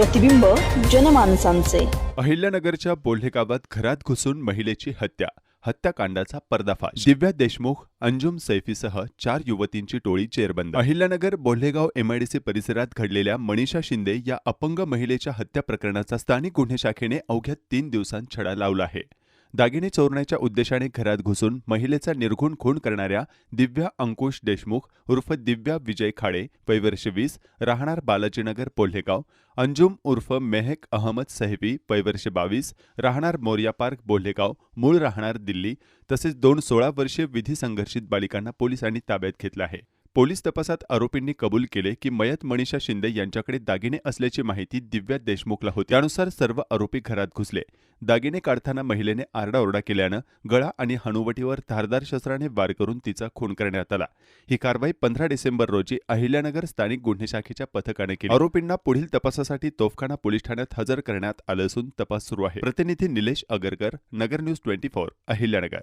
प्रतिबिंब जनमानसांचे. अहिल्यानगरच्या बोल्हे गावात घरात घुसून महिलेची हत्या हत्याकांडाचा पर्दाफाश. दिव्या देशमुख अंजुम सैफीसह चार युवतींची टोळी चेरबंद अहिल्यानगर बोल्हेगाव एमआयडीसी परिसरात घडलेल्या मनीषा शिंदे या अपंग महिलेच्या हत्या प्रकरणाचा स्थानिक गुन्हे शाखेने अवघ्या तीन दिवसांत छडा लावला आहे. दागिने चोरण्याच्या उद्देशाने घरात घुसून महिलेचा निर्घुण खून करणाऱ्या दिव्या अंकुश देशमुख उर्फ दिव्या विजय खाडे वैवर्ष वीस राहणार बालाजीनगर पोल्हेगाव अंजुम उर्फ मेहक अहमद सहेबी वैवर्ष बावीस राहणार मोर्या पार्क बोल्हेगाव मूळ राहणार दिल्ली तसेच दोन सोळा वर्षीय विधी संघर्षित बालिकांना पोलिसांनी ताब्यात घेतलं आहे. पोलीस तपासात आरोपींनी कबूल केले की मयत मनीषा शिंदे यांच्याकडे दागिने असल्याची माहिती दिव्या देशमुखला होती. त्यानुसार सर्व आरोपी घरात घुसले. दागिने काढताना महिलेने आरडाओरडा केल्यानं गळा आणि हनुवटीवर धारदार शस्त्राने वार करून तिचा खून करण्यात आला. ही कारवाई पंधरा डिसेंबर रोजी अहिल्यानगर स्थानिक गुन्हे शाखेच्या पथकाने केली. आरोपींना पुढील तपासासाठी तोफखाना पोलीस ठाण्यात हजर करण्यात आलं असून तपास सुरू आहे. प्रतिनिधी Nilesh Agarkar Nagar news twenty four Ahilyanagar.